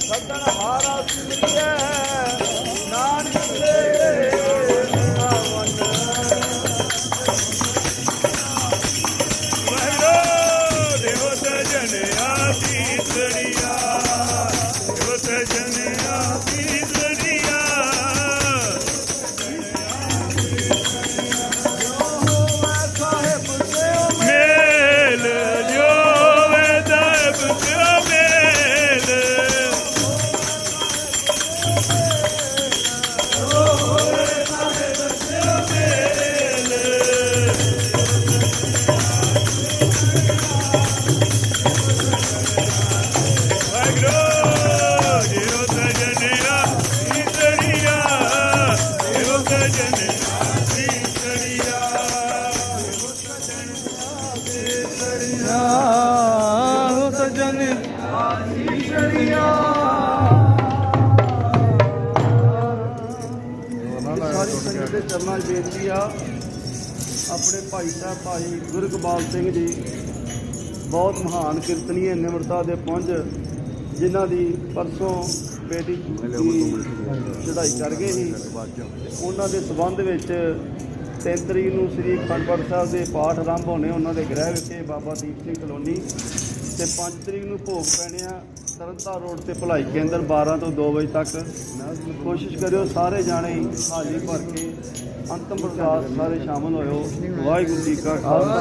ਸਦਨ ਹਾਰਾ ਸਿਮਰਿਆ ਦੇ ਚਰਨਾਂ 'ਚ ਬੇਨਤੀ ਆ ਆਪਣੇ ਭਾਈ ਸਾਹਿਬ, ਭਾਈ ਗੁਰਗੋਬਾਲ ਸਿੰਘ ਜੀ, ਬਹੁਤ ਮਹਾਨ ਕੀਰਤਨੀਏ ਨਿਮਰਤਾ ਦੇ ਪੁੰਜ, ਜਿਨ੍ਹਾਂ ਦੀ ਪਰਸੋਂ ਬੇਟੀ ਦੀ ਚੜ੍ਹਾਈ ਕਰ ਗਏ ਸੀ। ਉਹਨਾਂ ਦੇ ਸਬੰਧ ਵਿੱਚ ਤਿੰਨ ਤਰੀਕ ਨੂੰ ਸ੍ਰੀ ਅਖੰਡ ਸਾਹਿਬ ਦੇ ਪਾਠ ਆਰੰਭ ਹੋਣੇ ਉਹਨਾਂ ਦੇ ਗ੍ਰਹਿ ਵਿਖੇ ਬਾਬਾ ਦੀਪ ਸਿੰਘ ਕਲੋਨੀ ਤੇ 5 ਤਰੀਕ ਨੂੰ ਭੋਗ ਪੈਣੇ ਆ ਤਰਨਤਾਰ ਰੋਡ ਤੇ ਭਲਾਈ ਕੇਂਦਰ 12 ਤੋਂ 2 ਵਜੇ ਤੱਕ। ਕੋਸ਼ਿਸ਼ ਕਰਿਓ ਸਾਰੇ ਜਾਣੇ ਹਾਜ਼ਰੀ ਭਰ ਕੇ ਅੰਤਮ ਪ੍ਰਕਾਸ਼ ਸਾਰੇ ਸ਼ਾਮਲ ਹੋਇਓ। ਵਾਹਿਗੁਰੂ ਜੀ ਕਾ ਖਾਲਸਾ।